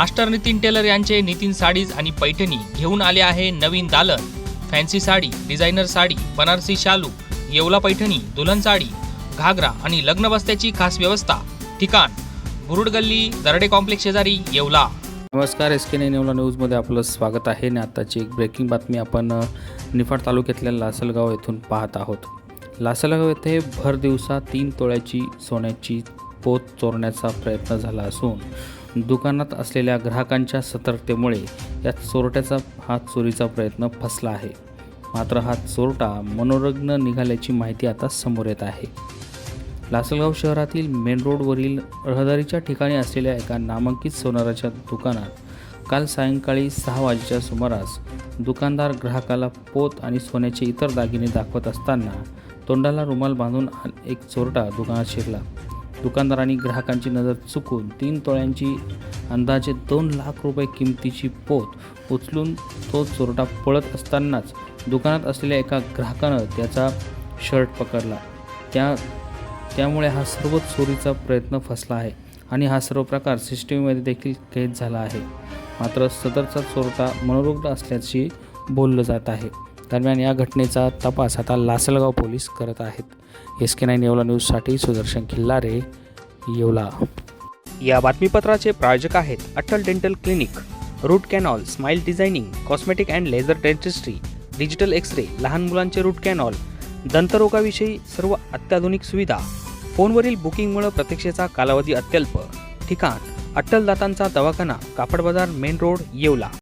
Master Nitin teller यांचे Nitin sarees आणि पैठणी घेऊन आले आहे नवीन दालन. फॅन्सी साडी डिझायनर साडी बनारसी शालू येवला पैठणी दुल्हन साडी घागरा आणि लग्न बस्त्याची खास व्यवस्था. ठिकाण बुरुड गल्ली दरडे कॉम्प्लेक्स शेजारी येवला. नमस्कार एस के नाईन येवला न्यूजमध्ये आपलं स्वागत आहे. आणि आत्ताची एक ब्रेकिंग बातमी आपण निफाड तालुक्यातल्या लासलगाव येथून पाहत आहोत. लासलगाव येथे भर दिवसा तीन तोळ्याची सोन्याची पोत चोरण्याचा प्रयत्न झाला असून दुकानात असलेल्या ग्राहकांच्या सतर्कतेमुळे या चोरट्याचा हा चोरीचा प्रयत्न फसला आहे. मात्र हा चोरटा मनोरग्न निघाल्याची माहिती आता समोर येत आहे. लासलगाव शहरातील मेन रोडवरील रहदारीच्या ठिकाणी असलेल्या एका नामांकित सोनाराच्या दुकानात काल सायंकाळी सहा वाजेच्या सुमारास दुकानदार ग्राहकाला पोत आणि सोन्याचे इतर दागिने दाखवत असताना तोंडाला रुमाल बांधून एक चोरटा दुकानात शिरला. दुकानदारांनी ग्राहकांची नजर चुकून तीन तोळ्यांची अंदाजे दोन लाख रुपये किमतीची पोत उचलून तो चोरटा पळत असतानाच दुकानात असलेल्या एका ग्राहकानं त्याचा शर्ट पकडला. त्या त्यामुळे हा सर्व चोरीचा प्रयत्न फसला आहे आणि हा सर्व प्रकार सिस्टीममध्ये देखील कैद झाला आहे. मात्र सदरचा चोरटा मनोरुग्ण असल्याची बोललं जात आहे. दरम्यान या घटनेचा तपास आता लासलगाव पोलीस करत आहेत. एस के नाईन येवला न्यूजसाठी सुदर्शन खिल्लारे येवला. या बातमीपत्राचे प्रायोजक आहेत Atal dental clinic root canal smile designing cosmetic and laser dentistry digital X ray लहान मुलांचे रूट कॅनॉल दंतरोगाविषयी सर्व अत्याधुनिक सुविधा फोनवरील बुकिंगमुळे प्रतीक्षेचा कालावधी अत्यल्प. ठिकाण अट्टल दातांचा दवाखाना कापड बाजार मेन रोड येवला.